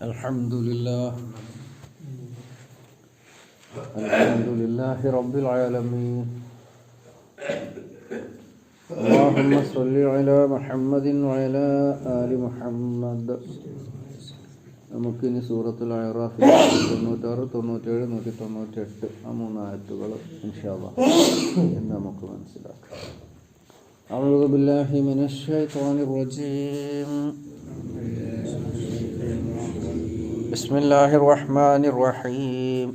الحمد لله الحمد لله رب العالمين اللهم صل على محمد وعلى آل محمد നമുക്കിനി സൂറത്തുൽ അയറാഫിൽ തൊണ്ണൂറ്റാറ് തൊണ്ണൂറ്റേഴ് നൂറ്റി തൊണ്ണൂറ്റെട്ട് ആ മൂന്ന് ആയത്തുകൾ ഇൻഷാല്ല എന്ന് നമുക്ക് മനസ്സിലാക്കാം أعوذ بالله من الشيطان الرجيم بسم الله الرحمن الرحيم.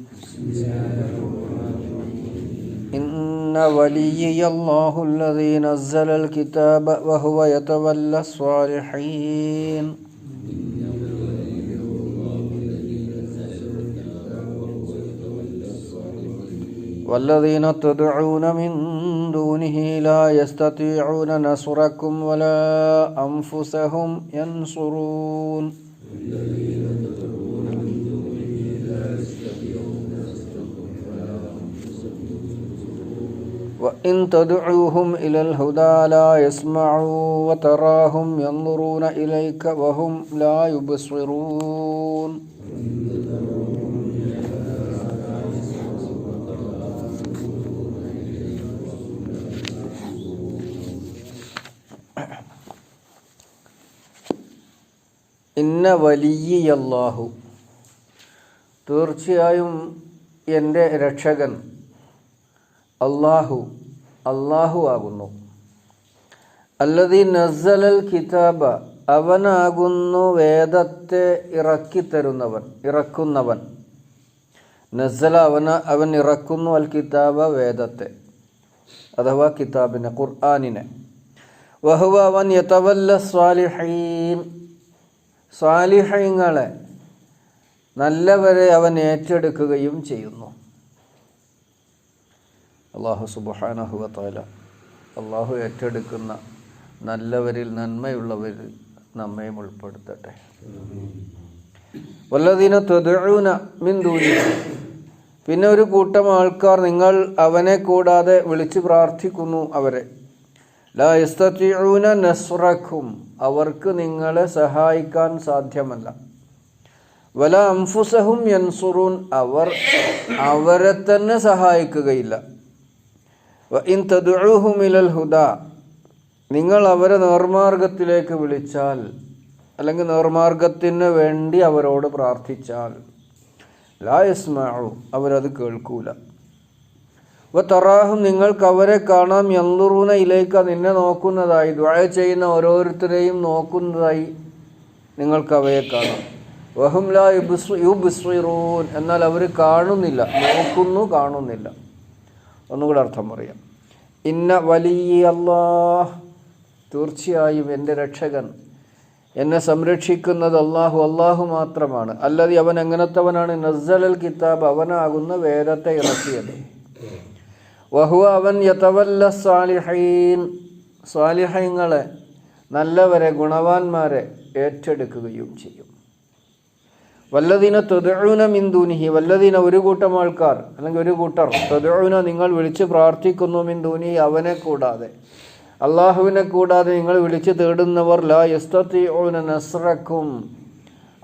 إن وليي الله الذي نزل الكتاب وهو يتولى الصالحين. والذين تدعون من دونه لا يستطيعون نصركم ولا أنفسهم ينصرون. وإن تدعوهم إلى الهدى لا يسمعوا وتراهم ينظرون إليك وهم لا يبصرون ഇന്ന വലിയല്ലാഹു തീർച്ചയായും എൻ്റെ രക്ഷകൻ അള്ളാഹു അള്ളാഹു ആകുന്നു. അല്ലതി നസലൽ കിതാബ അവനാകുന്നു വേദത്തെ ഇറക്കിത്തരുന്നവൻ ഇറക്കുന്നവൻ. നസല അവന അവൻ ഇറക്കുന്നു അൽ കിതാബ വേദത്തെ അഥവാ കിതാബിനെ ഖുർആാനിനെ. വഹുവ അവൻ യതവല്ല സ്വാലിഹീൻ സ്വാലിഹീങ്ങളെ നല്ലവരെ അവൻ ഏറ്റെടുക്കുകയും ചെയ്യുന്നു. അള്ളാഹു സുബാനഹുവത്താല അള്ളാഹു ഏറ്റെടുക്കുന്ന നല്ലവരിൽ നന്മയുള്ളവരിൽ നമ്മയും ഉൾപ്പെടുത്തട്ടെ. വല്ലതീന തൊതഴൂന മിന്ദൂരി പിന്നെ ഒരു കൂട്ടം ആൾക്കാർ നിങ്ങൾ അവനെ കൂടാതെ വിളിച്ചു പ്രാർത്ഥിക്കുന്നു അവരെ. ലായസ്തൂന നസ്രഖും അവർക്ക് നിങ്ങളെ സഹായിക്കാൻ സാധ്യമല്ല. വല അംഫുസഹും യൻസുറൂൻ. അവർ അവരെ തന്നെ സഹായിക്കുകയില്ല. ഇൻ തദുഹുമിലൽ നിങ്ങൾ അവരെ നേർമാർഗത്തിലേക്ക് വിളിച്ചാൽ അല്ലെങ്കിൽ നേർമാർഗത്തിന് വേണ്ടി അവരോട് പ്രാർത്ഥിച്ചാൽ ലാ യസ്മാഉ അവരത് കേൾക്കൂല. വ തറാഹും നിങ്ങൾക്ക് അവരെ കാണാം യന്തുറൂന ഇലേക്ക് നിന്നെ നോക്കുന്നതായി ദ്വായ ചെയ്യുന്ന ഓരോരുത്തരെയും നോക്കുന്നതായി നിങ്ങൾക്ക് അവയെ കാണാം. വഹും ലാ യുബിസ്റൂൻ എന്നാൽ അവർ കാണുന്നില്ല നോക്കുന്നു കാണുന്നില്ല. ഒന്നുകൂടെ അർത്ഥം പറയാം. ഇന്ന വലിയ അള്ളാഹ് തീർച്ചയായും എന്റെ രക്ഷകൻ. എന്നെ സംരക്ഷിക്കുന്നത് അള്ളാഹു അള്ളാഹു മാത്രമാണ്. അല്ലാതെ അവൻ എങ്ങനത്തവനാണ്? നസ്സലൽ കിതാബ് അവനാകുന്ന വേദത്തെ ഇറക്കിയത് വഹുവ അവൻ യതവല്ല സ്വാലിഹീൻ സ്വാലിഹീങ്ങളെ നല്ലവരെ ഗുണവാന്മാരെ ഏറ്റെടുക്കുകയും ചെയ്യും. വല്ലതിന തൊതഴുന മിന്ദൂനിഹി വല്ലതിന ഒരു കൂട്ടം ആൾക്കാർ അല്ലെങ്കിൽ ഒരു കൂട്ടർ തൊതഴുന നിങ്ങൾ വിളിച്ച് പ്രാർത്ഥിക്കുന്നു മിന്ദൂനി അവനെ കൂടാതെ. അള്ളാഹുവിനെ കൂടാതെ നിങ്ങൾ വിളിച്ച് തേടുന്നവർ ലാ യസ്തീന നസ്രക്കും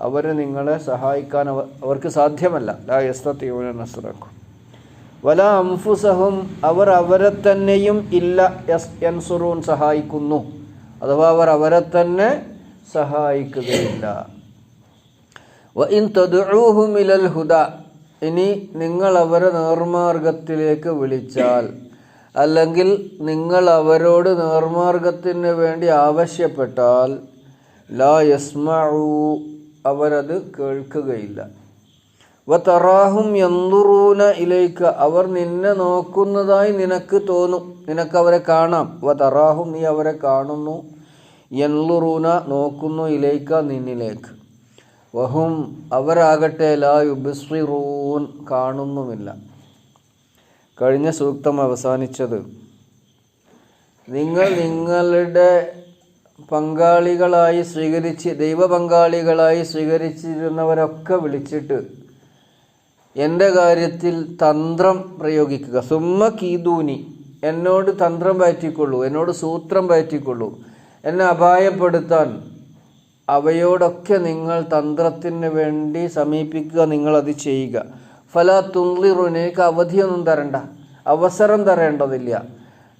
അവരെ നിങ്ങളെ സഹായിക്കാൻ അവർക്ക് സാധ്യമല്ല. ലാ യസ്തീന നസ്രക്കും വല അംഫുസഹും അവർ അവരെ തന്നെയും ഇല്ല യസ് യൻസുറൂൻ സഹായിക്കുന്നു. അഥവാ അവർ അവരെ തന്നെ സഹായിക്കുകയില്ല. ഇൻ തദുഹുമിലൽ ഹുദ. ഇനി നിങ്ങൾ അവരെ നേർമാർഗത്തിലേക്ക് വിളിച്ചാൽ അല്ലെങ്കിൽ നിങ്ങൾ അവരോട് നേർമാർഗത്തിന് വേണ്ടി ആവശ്യപ്പെട്ടാൽ ലാ യസ്മഊ അവരത് കേൾക്കുകയില്ല. വ തറാഹും യന്തുറൂന ഇലേക്ക് അവർ നിന്നെ നോക്കുന്നതായി നിനക്ക് തോന്നും നിനക്ക് അവരെ കാണാം. തറാഹും നീ അവരെ കാണുന്നു യന്തുറൂന നോക്കുന്നു ഇലേക്ക് നിന്നിലേക്ക്. വഹും അവരാകട്ടെ ലാ യുബിസ്റിറൂൻ കാണുന്നുമില്ല. കഴിഞ്ഞ സൂക്തം അവസാനിച്ചത് നിങ്ങൾ നിങ്ങളുടെ പങ്കാളികളായി സ്വീകരിച്ച് ദൈവ പങ്കാളികളായി സ്വീകരിച്ചിരുന്നവരൊക്കെ വിളിച്ചിട്ട് എന്റെ കാര്യത്തിൽ തന്ത്രം പ്രയോഗിക്കുക. സുമ്മ കീതൂനി എന്നോട് തന്ത്രം പയറ്റിക്കൊള്ളൂ എന്നോട് സൂത്രം പയറ്റിക്കൊള്ളൂ. എന്നെ അപായപ്പെടുത്താൻ അവയോടൊക്കെ നിങ്ങൾ തന്ത്രത്തിന് വേണ്ടി സമീപിക്കുക നിങ്ങൾ അത് ചെയ്യുക. ഫല തുള്ളിറുനേക്ക് അവധിയൊന്നും തരണ്ട. അവസരം തരേണ്ടതില്ല.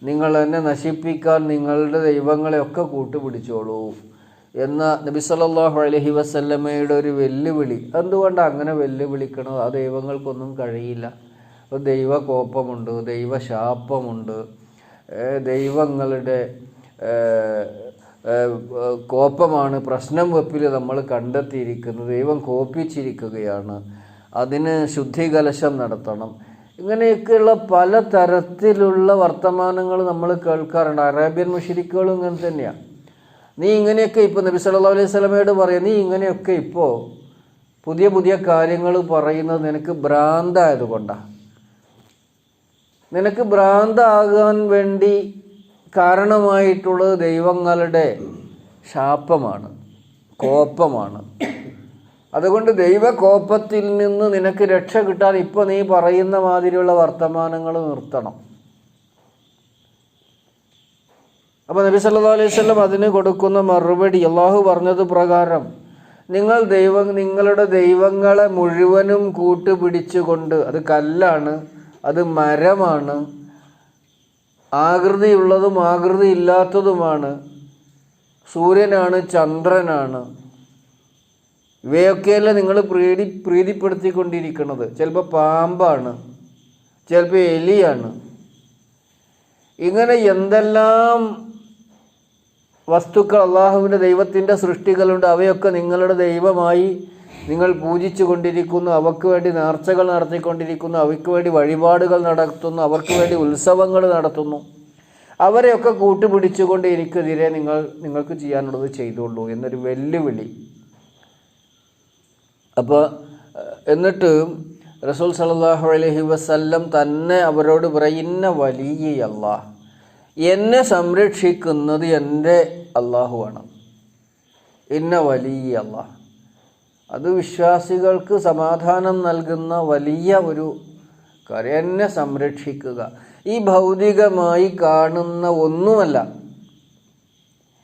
നിങ്ങൾ എന്നെ നശിപ്പിക്കാൻ നിങ്ങളുടെ ദൈവങ്ങളെയൊക്കെ കൂട്ടുപിടിച്ചോളൂ. എന്ന നബി സല്ലല്ലാഹു അലൈഹി വസല്ലമയുടെ ഒരു വെല്ലുവിളി. എന്തുകൊണ്ടാണ് അങ്ങനെ വെല്ലുവിളിക്കണോ ആ ദൈവങ്ങൾക്കൊന്നും കഴിയില്ല. ദൈവകോപമുണ്ട് ദൈവശാപമുണ്ട്. ദൈവങ്ങളുടെ കോപമാണ് പ്രശ്നം വെപ്പിൽ നമ്മൾ കണ്ടെത്തിയിരിക്കുന്നത്. ദൈവം കോപ്പിച്ചിരിക്കുകയാണ് അതിന് ശുദ്ധികലശം നടത്തണം. ഇങ്ങനെയൊക്കെയുള്ള പല തരത്തിലുള്ള വർത്തമാനങ്ങൾ നമ്മൾ കേൾക്കാറുണ്ട്. അറേബ്യൻ മുഷിരിക്കുകളും ഇങ്ങനെ തന്നെയാണ് നീ ഇങ്ങനെയൊക്കെ ഇപ്പോൾ നബി സല്ലാ അലൈഹി സ്വലമയോട് പറയാം നീ ഇങ്ങനെയൊക്കെ ഇപ്പോൾ പുതിയ പുതിയ കാര്യങ്ങൾ പറയുന്നത് നിനക്ക് ഭ്രാന്തായതുകൊണ്ടാണ് നിനക്ക് ഭ്രാന്താകാൻ വേണ്ടി കാരണമായിട്ടുള്ളത് ദൈവങ്ങളുടെ ശാപമാണ് കോപ്പമാണ് അതുകൊണ്ട് ദൈവകോപത്തിൽ നിന്ന് നിനക്ക് രക്ഷ കിട്ടാൻ ഇപ്പോൾ നീ പറയുന്ന മാതിരിയുള്ള വർത്തമാനങ്ങൾ നിർത്തണം. അപ്പോൾ നബി സല്ലാ അലൈഹി വസല്ലം അതിന് കൊടുക്കുന്ന മറുപടി അള്ളാഹു പറഞ്ഞത് പ്രകാരം നിങ്ങൾ ദൈവ നിങ്ങളുടെ ദൈവങ്ങളെ മുഴുവനും കൂട്ടുപിടിച്ചുകൊണ്ട് അത് കല്ലാണ് അത് മരമാണ് ആകൃതിയുള്ളതും ആകൃതി ഇല്ലാത്തതുമാണ് സൂര്യനാണ് ചന്ദ്രനാണ്. ഇവയൊക്കെയല്ല നിങ്ങൾ പ്രീതി പ്രീതിപ്പെടുത്തിക്കൊണ്ടിരിക്കുന്നത്. ചിലപ്പോൾ പാമ്പാണ് ചിലപ്പോൾ എലിയാണ്. ഇങ്ങനെ എന്തെല്ലാം വസ്തുക്കൾ അള്ളാഹുവിന്റെ ദൈവത്തിന്റെ സൃഷ്ടികളുണ്ട് അവയൊക്കെ നിങ്ങളുടെ ദൈവമായി നിങ്ങൾ പൂജിച്ചു കൊണ്ടിരിക്കുന്നു അവർക്ക് വേണ്ടി നേർച്ചകൾ നടത്തിക്കൊണ്ടിരിക്കുന്നു അവയ്ക്ക് വേണ്ടി വഴിപാടുകൾ നടത്തുന്നു അവർക്ക് വേണ്ടി ഉത്സവങ്ങൾ നടത്തുന്നു. അവരെയൊക്കെ കൂട്ടുപിടിച്ചുകൊണ്ട് എനിക്കെതിരെ നിങ്ങൾ നിങ്ങൾക്ക് ചെയ്യാനുള്ളത് ചെയ്തോളൂ എന്നൊരു വെല്ലുവിളി. അപ്പോൾ എന്നിട്ട് റസൂൽ സലാഹു അലഹി വസ്ല്ലം തന്നെ അവരോട് പറയുന്ന വലിയ അള്ളാഹ് എന്നെ സംരക്ഷിക്കുന്നത് എന്റെ അള്ളാഹുവാണ് ഇന്ന വലിയ അള്ളാഹ് അത് വിശ്വാസികൾക്ക് സമാധാനം നൽകുന്ന വലിയ ഒരു കാര്യം. എന്നെ സംരക്ഷിക്കുക. ഈ ഭൗതികമായി കാണുന്ന ഒന്നുമല്ല.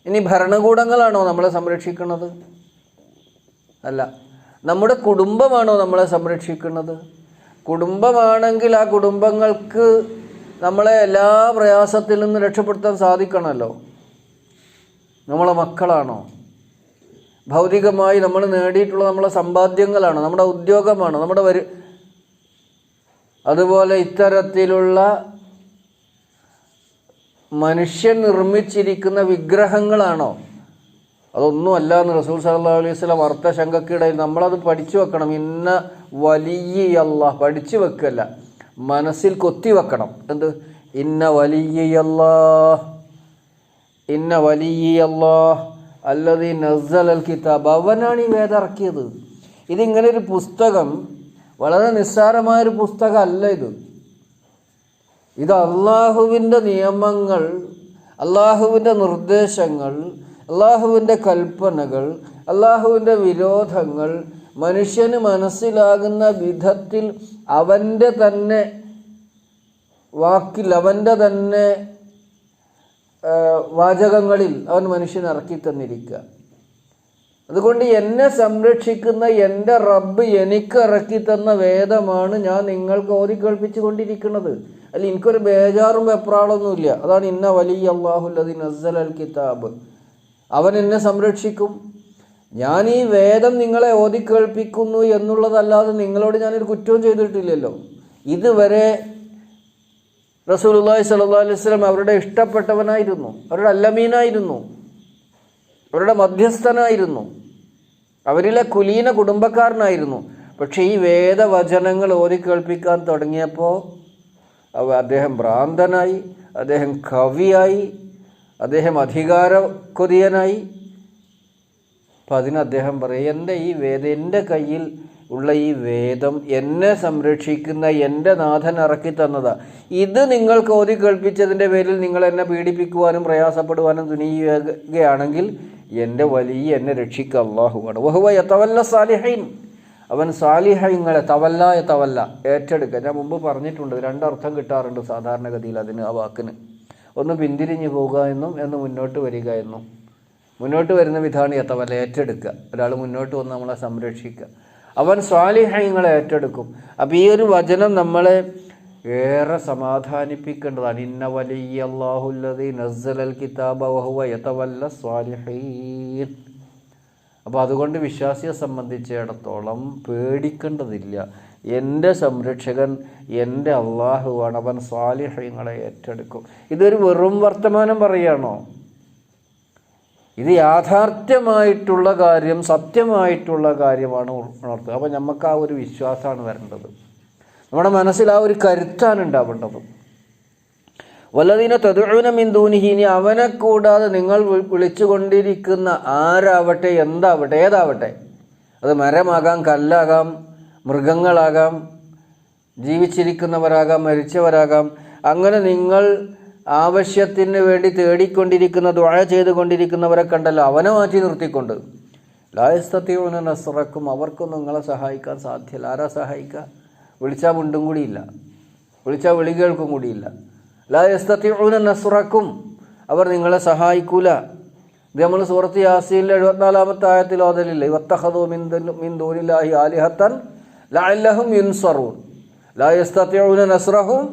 ഇനി ഭരണകൂടങ്ങളാണോ നമ്മളെ സംരക്ഷിക്കുന്നത്? അല്ല. നമ്മുടെ കുടുംബമാണോ നമ്മളെ സംരക്ഷിക്കുന്നത്? കുടുംബമാണെങ്കിൽ ആ കുടുംബങ്ങൾക്ക് നമ്മളെ എല്ലാ പ്രയാസത്തിൽ നിന്ന് രക്ഷപ്പെടുത്താൻ സാധിക്കണമല്ലോ. നമ്മളെ മക്കളാണോ? ഭൗതികമായി നമ്മൾ നേടിയിട്ടുള്ള നമ്മളെ സമ്പാദ്യങ്ങളാണ് നമ്മുടെ ഉദ്യോഗമാണ് നമ്മുടെ വരു അതുപോലെ ഇത്തരത്തിലുള്ള മനുഷ്യൻ നിർമ്മിച്ചിരിക്കുന്ന വിഗ്രഹങ്ങളാണോ? അതൊന്നും അല്ല എന്ന് റസൂൽ സല്ലല്ലാഹു അലൈഹി വസല്ലം അർത്ഥശങ്കക്കിടയിൽ നമ്മളത് പഠിച്ചു വെക്കണം. ഇന്ന വലിയ അള്ളാഹ് പഠിച്ചു വെക്കല്ല മനസ്സിൽ കൊത്തി വെക്കണം. എന്ത്? ഇന്ന വലിയ അള്ളാഹ് ഇന്ന വലിയ അള്ളാഹ് അല്ലത് നസൽ അൽ കിതാബ്. അവനാണ് ഈ വേദം ഇറക്കിയത്. ഇതിങ്ങനെ ഒരു പുസ്തകം വളരെ നിസ്സാരമായൊരു പുസ്തകമല്ല ഇത്. ഇത് അള്ളാഹുവിന്റെ നിയമങ്ങൾ അള്ളാഹുവിന്റെ നിർദ്ദേശങ്ങൾ അള്ളാഹുവിന്റെ കൽപ്പനകൾ അള്ളാഹുവിന്റെ വിരോധങ്ങൾ മനുഷ്യന് മനസ്സിലാകുന്ന വിധത്തിൽ അവന്റെ തന്നെ വാക്കിൽ അവന്റെ തന്നെ വാചകങ്ങളിൽ അവൻ മനുഷ്യൻ ഇറക്കി തന്നിരിക്കുക. അതുകൊണ്ട് എന്നെ സംരക്ഷിക്കുന്ന എന്റെ റബ്ബ് എനിക്ക് ഇറക്കി തന്ന വേദമാണ് ഞാൻ നിങ്ങൾക്ക് ഓതി കേൾപ്പിച്ചു കൊണ്ടിരിക്കുന്നത് അല്ല എനിക്കൊരു ബേജാറും വെപ്രാളൊന്നുമില്ല. അതാണ് ഇന്ന വലിയ അള്ളാഹുല്ലതി അസൽ അൽ കിതാബ്. അവൻ എന്നെ സംരക്ഷിക്കും. ഞാൻ ഈ വേദം നിങ്ങളെ ഓതി കേൾപ്പിക്കുന്നു എന്നുള്ളതല്ലാതെ നിങ്ങളോട് ഞാനൊരു കുറ്റവും ചെയ്തിട്ടില്ലല്ലോ. ഇതുവരെ റസൂലുള്ളാഹി സല്ലാ അലൈഹി വസല്ലം അവരുടെ ഇഷ്ടപ്പെട്ടവനായിരുന്നു. അവരുടെ അല്ലമീനായിരുന്നു. അവരുടെ മധ്യസ്ഥനായിരുന്നു. അവരിലെ കുലീന കുടുംബക്കാരനായിരുന്നു. പക്ഷേ ഈ വേദവചനങ്ങൾ ഓതി കേൾപ്പിക്കാൻ തുടങ്ങിയപ്പോൾ അവ അദ്ദേഹം ഭ്രാന്തനായി അദ്ദേഹം കവിയായി അദ്ദേഹം അധികാര കൊതിയനായി അപ്പം അതിന് അദ്ദേഹം പറയും എന്റെ ഈ വേദ എന്റെ കയ്യിൽ ഉള്ള ഈ വേദം എന്നെ സംരക്ഷിക്കുന്ന എന്റെ നാഥൻ ഇറക്കി തന്നതാ. ഇത് നിങ്ങൾ കോതി കേൾപ്പിച്ചതിന്റെ പേരിൽ നിങ്ങൾ എന്നെ പീഡിപ്പിക്കുവാനും പ്രയാസപ്പെടുവാനും തുനിയുകയാണെങ്കിൽ എന്റെ വലിയ എന്നെ രക്ഷിക്കുക അള്ളാഹുവാണ് വഹുവ യത്തവല്ല സാലിഹൈൻ. അവൻ സാലിഹൈങ്ങളെ തവല്ല തവല്ല ഏറ്റെടുക്കുക. ഞാൻ മുമ്പ് പറഞ്ഞിട്ടുണ്ട് രണ്ടർത്ഥം കിട്ടാറുണ്ട് സാധാരണഗതിയിൽ അതിന് ആ വാക്കിന്. ഒന്ന് പിന്തിരിഞ്ഞു പോവുക എന്നും എന്ന് മുന്നോട്ട് വരിക എന്നും. മുന്നോട്ട് വരുന്ന വിധാണ് യത്തവല്ല ഏറ്റെടുക്കുക. ഒരാൾ മുന്നോട്ട് വന്ന് നമ്മളെ സംരക്ഷിക്കുക. അവൻ സ്വാലിഹ്യങ്ങളെ ഏറ്റെടുക്കും. അപ്പോൾ ഈ ഒരു വചനം നമ്മളെ ഏറെ സമാധാനിപ്പിക്കേണ്ടതാണ്. ഇന്ന വലിയ അള്ളാഹുല്ലതി നസ്സലൽ കിതാബ വഹുവ സ്വാലിഹീൻ. അപ്പോൾ അതുകൊണ്ട് വിശ്വാസിയെ സംബന്ധിച്ചിടത്തോളം പേടിക്കേണ്ടതില്ല. എന്റെ സംരക്ഷകൻ എന്റെ അള്ളാഹുവാണ് അവൻ സ്വാലിഹ്യങ്ങളെ ഏറ്റെടുക്കും. ഇതൊരു വെറും വർത്തമാനം പറയുകയാണോ? ഇത് യാഥാർത്ഥ്യമായിട്ടുള്ള കാര്യം സത്യമായിട്ടുള്ള കാര്യമാണ് ഉണർത്തുക. അപ്പോൾ നമുക്ക് ആ ഒരു വിശ്വാസമാണ് വരേണ്ടത്. നമ്മുടെ മനസ്സിൽ ആ ഒരു കരുത്താണ് ഉണ്ടാവേണ്ടത്. വല്ലതിനെ തെതുഴുന മിന്തൂനിഹി ഇനി അവനെ കൂടാതെ നിങ്ങൾ വിളിച്ചുകൊണ്ടിരിക്കുന്ന ആരാവട്ടെ എന്താവട്ടെ ഏതാവട്ടെ അത് മരമാകാം കല്ലാകാം മൃഗങ്ങളാകാം ജീവിച്ചിരിക്കുന്നവരാകാം മരിച്ചവരാകാം അങ്ങനെ നിങ്ങൾ ആവശ്യത്തിന് വേണ്ടി തേടിക്കൊണ്ടിരിക്കുന്ന ദ്വാഴ ചെയ്തുകൊണ്ടിരിക്കുന്നവരെ കണ്ടല്ലോ. അവനെ മാറ്റി നിർത്തിക്കൊണ്ട്. ലായസ്തത്വന നസ്രക്കും അവർക്കും നിങ്ങളെ സഹായിക്കാൻ സാധ്യമല്ല ആരാ സഹായിക്കുക വിളിച്ചാൽ മുണ്ടും കൂടിയില്ല വിളിച്ചാൽ വിളി കേൾക്കും കൂടിയില്ല ലായസ്തത്വന നസ്രക്കും അവർ നിങ്ങളെ സഹായിക്കൂല. ഇത് നമ്മൾ സൂറത്ത് യാസീനിലെ എഴുപത്തിനാലാമത്തെ ആയത്തിൽ ഓതലില്ല? ഇവത്തഹദോ മിന്ദൂനില്ലാഹി ആലിഹത്തൻ ലഅല്ലഹും യുൻസറൂൻ. ലാ നസ്രഹും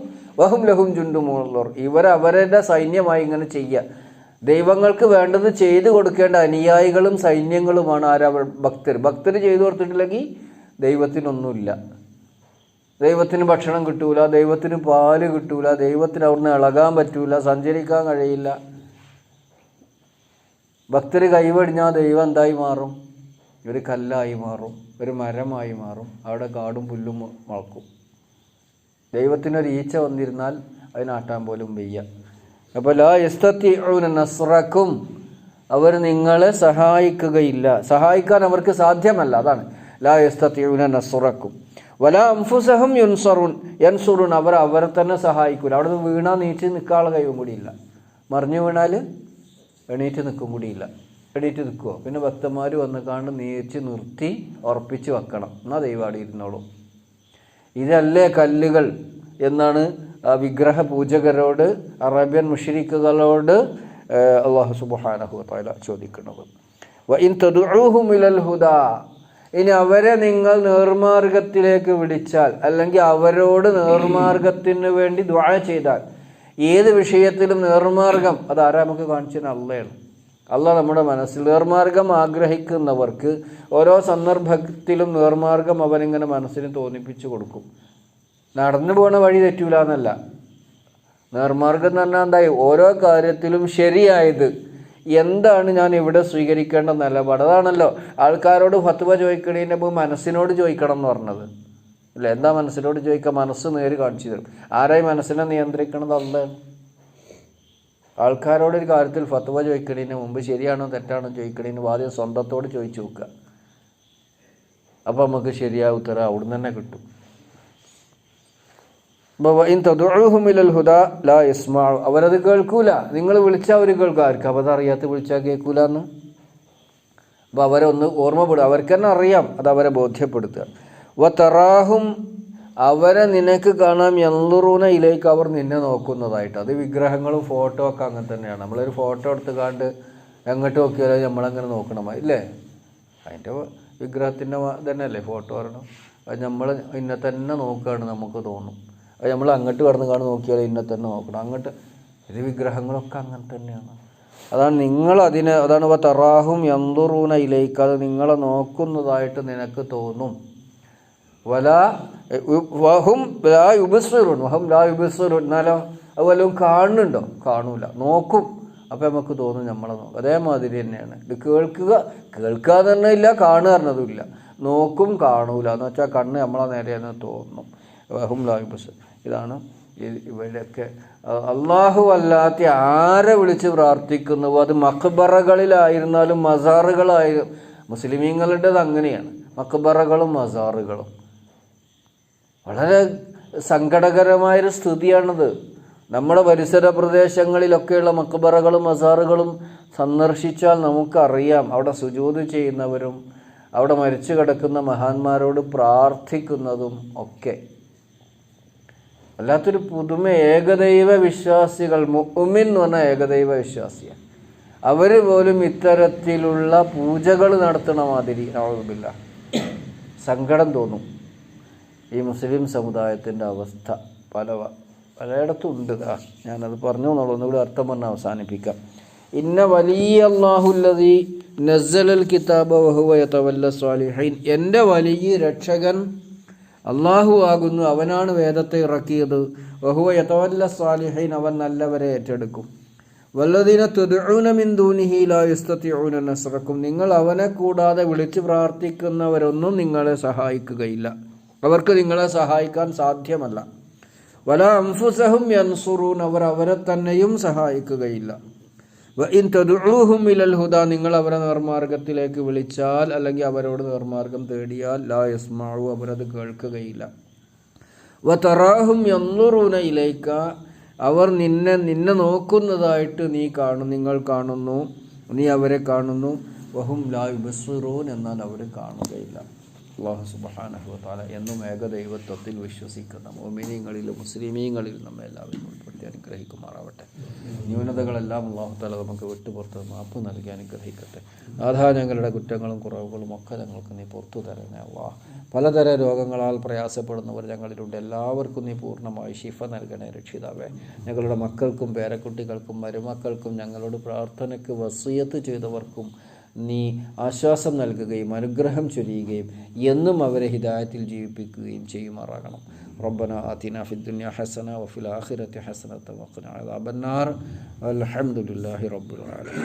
വഹും ലഹും ജുണ്ടുമുള്ളർ ഇവർ അവരുടെ സൈന്യമായി ഇങ്ങനെ ചെയ്യുക. ദൈവങ്ങൾക്ക് വേണ്ടത് ചെയ്തു കൊടുക്കേണ്ട അനുയായികളും സൈന്യങ്ങളുമാണ് ആരാ ഭക്തർ. ഭക്തർ ചെയ്തു കൊടുത്തിട്ടില്ലെങ്കിൽ ദൈവത്തിനൊന്നുമില്ല. ദൈവത്തിന് ഭക്ഷണം കിട്ടൂല ദൈവത്തിന് പാൽ കിട്ടൂല ദൈവത്തിന് അവിടുന്ന് ഇളകാൻ പറ്റൂല സഞ്ചരിക്കാൻ കഴിയില്ല. ഭക്തർ കൈവടിഞ്ഞാൽ ദൈവം എന്തായി മാറും? ഒരു കല്ലായി മാറും ഒരു മരമായി മാറും. അവിടെ കാടും പുല്ലും മുളക്കും ദൈവത്തിനൊരു ഈച്ച വന്നിരുന്നാൽ അതിനാട്ടാൻ പോലും വയ്യ. അപ്പോൾ ലാ എസ്തത്തി നസ്രക്കും അവർ നിങ്ങളെ സഹായിക്കുകയില്ല. സഹായിക്കാൻ അവർക്ക് സാധ്യമല്ല അതാണ്. ലാ എസ്തത്തി നസ്രക്കും വല അംഫുസഹം യുൻസറുൻ യൻസുറുൻ അവർ അവരെ തന്നെ സഹായിക്കൂല. അവിടെ നിന്ന് വീണാൽ നീച്ച് നിൽക്കാനുള്ള കഴിവും കൂടിയില്ല. മറിഞ്ഞു വീണാൽ എണീറ്റ് നിൽക്കും കൂടിയില്ല. എണീറ്റ് നിൽക്കുമോ പിന്നെ ഭക്തന്മാർ വന്ന് കാണും നീച്ച് നിർത്തി ഉറപ്പിച്ച് വെക്കണം. എന്നാൽ ദൈവാടി ഇരുന്നോളും. ഇതല്ലേ കല്ലുകൾ എന്നാണ് വിഗ്രഹ പൂജകരോട് അറേബ്യൻ മുഷരിക്കുകളോട് അള്ളാഹു സുബാനഹു തല ചോദിക്കുന്നത്. ഇൻ ഹുദാ. ഇനി അവരെ നിങ്ങൾ നേർമാർഗത്തിലേക്ക് വിളിച്ചാൽ അല്ലെങ്കിൽ അവരോട് നേർമാർഗത്തിന് വേണ്ടി ദ്വാഴ ചെയ്താൽ ഏത് വിഷയത്തിലും നേർമാർഗം അത് ആരാ നമുക്ക് കാണിച്ചത് അള്ളയാണ് അല്ല നമ്മുടെ മനസ്സിൽ നേർമാർഗം ആഗ്രഹിക്കുന്നവർക്ക് ഓരോ സന്ദർഭത്തിലും നേർമാർഗം അവനിങ്ങനെ മനസ്സിന് തോന്നിപ്പിച്ചു കൊടുക്കും. നടന്നു പോണ വഴി തെറ്റൂല എന്നല്ല. നേർമാർഗം എന്ന് പറഞ്ഞാൽ എന്തായി? ഓരോ കാര്യത്തിലും ശരിയായത്. എന്താണ് ഞാൻ ഇവിടെ സ്വീകരിക്കേണ്ട നിലപാട്? അതാണല്ലോ ആൾക്കാരോട് ഫത്വ ചോദിക്കണേന്റെ മുമ്പ് മനസ്സിനോട് ചോദിക്കണം എന്ന് പറഞ്ഞത്. അല്ല? എന്താ മനസ്സിനോട് ചോദിക്കുക മനസ്സ് നേര് കാണിച്ചു തരും. ആരായി മനസ്സിനെ നിയന്ത്രിക്കണത് അല്ലാണ് ആൾക്കാരോട് ഒരു കാര്യത്തിൽ ഫത്വ ചോദിക്കണതിന് മുമ്പ് ശരിയാണോ തെറ്റാണോ ചോദിക്കണതിന് ആദ്യം സ്വന്തത്തോട് ചോദിച്ചു നോക്കുക. അപ്പോൾ നമുക്ക് ശരിയായ ഉത്തരം അവിടുന്ന് തന്നെ കിട്ടും. ലാ അവരത് കേൾക്കൂല. നിങ്ങൾ വിളിച്ചാൽ അവർ കേൾക്കുക അവർക്ക് അപ്പോൾ അതറിയാത്ത വിളിച്ചാൽ കേൾക്കൂല എന്ന് അപ്പോൾ അവരെ ഒന്ന് ഓർമ്മപ്പെടുക അവർക്ക് തന്നെ അറിയാം. അത് അവരെ ബോധ്യപ്പെടുത്തുക. വ തറാഹും അവരെ നിനക്ക് കാണാം എന്തറൂന ഇലേക്ക് അവർ നിന്നെ നോക്കുന്നതായിട്ട്. അത് വിഗ്രഹങ്ങളും ഫോട്ടോ ഒക്കെ അങ്ങനെ തന്നെയാണ്. നമ്മളൊരു ഫോട്ടോ എടുത്ത് കാണ്ട് എങ്ങോട്ട് നോക്കിയാലോ നമ്മളങ്ങനെ നോക്കണം. ഇല്ലേ? അതിന്റെ വിഗ്രഹത്തിന്റെ തന്നെയല്ലേ ഫോട്ടോ പറയണം അത് നമ്മൾ ഇന്നെ തന്നെ നോക്കുകയാണ് നമുക്ക് തോന്നും. അത് നമ്മൾ അങ്ങോട്ട് കടന്ന് കാണും നോക്കിയാൽ ഇന്നെ തന്നെ നോക്കണം. അങ്ങോട്ട് ഇത് വിഗ്രഹങ്ങളൊക്കെ അങ്ങനെ തന്നെയാണ്. അതാണ് നിങ്ങൾ അതിനെ അതാണ് ഇപ്പോൾ തറാഹും യന്തുറൂന ഇലേക്ക് അത് നിങ്ങളെ നോക്കുന്നതായിട്ട് നിനക്ക് തോന്നും. വല വഹും ലാ യുബിസുറുൻ വഹും ലാ എന്നാലോ അത് വല്ലതും കാണുന്നുണ്ടോ? കാണൂല. നോക്കും. അപ്പം നമുക്ക് തോന്നും നമ്മളെ നോക്കും. അതേമാതിരി തന്നെയാണ്. ഇത് കേൾക്കുക കേൾക്കുക തന്നെ ഇല്ല കാണുക എന്നതുമില്ല നോക്കും കാണൂല. എന്ന് വെച്ചാൽ കണ്ണ് നമ്മളെ നേരെ തന്നെ തോന്നും. വഹും ലാ യുബിസ് ഇതാണ് ഇവിടെയൊക്കെ അള്ളാഹു അല്ലാത്ത ആരെ വിളിച്ച് പ്രാർത്ഥിക്കുന്നുവോ അത് മക്ബറകളിലായിരുന്നാലും മസാറുകളായാലും മുസ്ലിമീങ്ങളുടേത് അങ്ങനെയാണ്. മക്ബറകളും മസാറുകളും. വളരെ സങ്കടകരമായൊരു സ്ഥിതിയാണത്. നമ്മുടെ പരിസര പ്രദേശങ്ങളിലൊക്കെയുള്ള മക്ബറകളും മസാറുകളും സന്ദർശിച്ചാൽ നമുക്കറിയാം അവിടെ സുജൂത് ചെയ്യുന്നവരും അവിടെ മരിച്ചു കിടക്കുന്ന മഹാന്മാരോട് പ്രാർത്ഥിക്കുന്നതും ഒക്കെ. വല്ലാത്തൊരു പുതുമ ഏകദൈവ വിശ്വാസികൾ മുഅ്മിൻ എന്ന് പറഞ്ഞാൽ ഏകദൈവ വിശ്വാസിയാണ്. അവർ പോലും ഇത്തരത്തിലുള്ള പൂജകൾ നടത്തണ മാതിരി സങ്കടം തോന്നും. ഈ മുസ്ലിം സമുദായത്തിന്റെ അവസ്ഥ പല പലയിടത്തും ഉണ്ട് ഞാനത് പറഞ്ഞു എന്നുള്ളൂ. ഒന്നുകൂടി അർത്ഥം പറഞ്ഞ് അവസാനിപ്പിക്കാം. ഇന്ന വലിയ അള്ളാഹുല്ലതി നസ്സലൽ കിതാബ കിതാബ് തവല്ല സ്വാലിഹൈൻ. എന്റെ വലിയ രക്ഷകൻ അള്ളാഹു ആകുന്നു. അവനാണ് വേദത്തെ ഇറക്കിയത്. വഹുവ യതവല്ല സ്വാലിഹൈൻ. അവൻ നല്ലവരെ ഏറ്റെടുക്കും. വല്ലതിനെ തുദൂനമിന്ദൂനിഹിലായുസ്തൂന നസ്രക്കും നിങ്ങൾ അവനെ കൂടാതെ വിളിച്ചു പ്രാർത്ഥിക്കുന്നവരൊന്നും നിങ്ങളെ സഹായിക്കുകയില്ല. അവർക്ക് നിങ്ങളെ സഹായിക്കാൻ സാധ്യമല്ല. വല അംഫുസഹും യൻസുറൂൻ അവർ അവരെ തന്നെയും സഹായിക്കുകയില്ല. ഇൻ ഇലൽ ഹുദ നിങ്ങൾ അവരെ നേർമാർഗത്തിലേക്ക് വിളിച്ചാൽ അല്ലെങ്കിൽ അവരോട് നേർമാർഗം തേടിയാൽ ലാ യസ്മാവു അവരത് കേൾക്കുകയില്ല. വ തറാഹും യന്നുറൂന ഇലൈക്ക അവർ നിന്നെ നിന്നെ നോക്കുന്നതായിട്ട് നീ കാണും നിങ്ങൾ കാണുന്നു നീ അവരെ കാണുന്നു. വഹും ലാ യുബസുറൂൻ എന്നാൽ അവർ കാണുകയില്ല. അള്ളാഹു സുബ്ഹാനഹു വതആല എന്നും ഏകദൈവത്വത്തിൽ വിശ്വസിക്കുന്ന മോമിനിയങ്ങളിലും മുസ്ലിമീങ്ങളിൽ നമ്മെ എല്ലാവരും ഉൾപ്പെടുത്തി അനുഗ്രഹിക്കുമാറാവട്ടെ. ന്യൂനതകളെല്ലാം അള്ളാഹു താല നമുക്ക് വിട്ടുപുറത്ത് മാപ്പ് നൽകി അനുഗ്രഹിക്കട്ടെ. ആധാ ഞങ്ങളുടെ കുറ്റങ്ങളും കുറവുകളും ഒക്കെ ഞങ്ങൾക്ക് നീ പുറത്തു തരണേ അള്ളാഹ് പലതര രോഗങ്ങളാൽ പ്രയാസപ്പെടുന്നവർ ഞങ്ങളിലുണ്ട്. എല്ലാവർക്കും നീ പൂർണമായി ശിഫ നൽകണേ രക്ഷിതാവേ. ഞങ്ങളുടെ മക്കൾക്കും പേരക്കുട്ടികൾക്കും മരുമക്കൾക്കും ഞങ്ങളോട് പ്രാർത്ഥനയ്ക്ക് വസീയത്ത് ചെയ്തവർക്കും നീ ആശ്വാസം നൽകുകയും അനുഗ്രഹം ചൊരിയുകയും എന്നും അവരെ ഹിദായത്തിൽ ജീവിപ്പിക്കുകയും ചെയ്യുമാറാകണം ربنا آتنا في الدنيا حسنة وفي الآخرة حسنة وقنا عذاب النار الحمد لله رب العالمين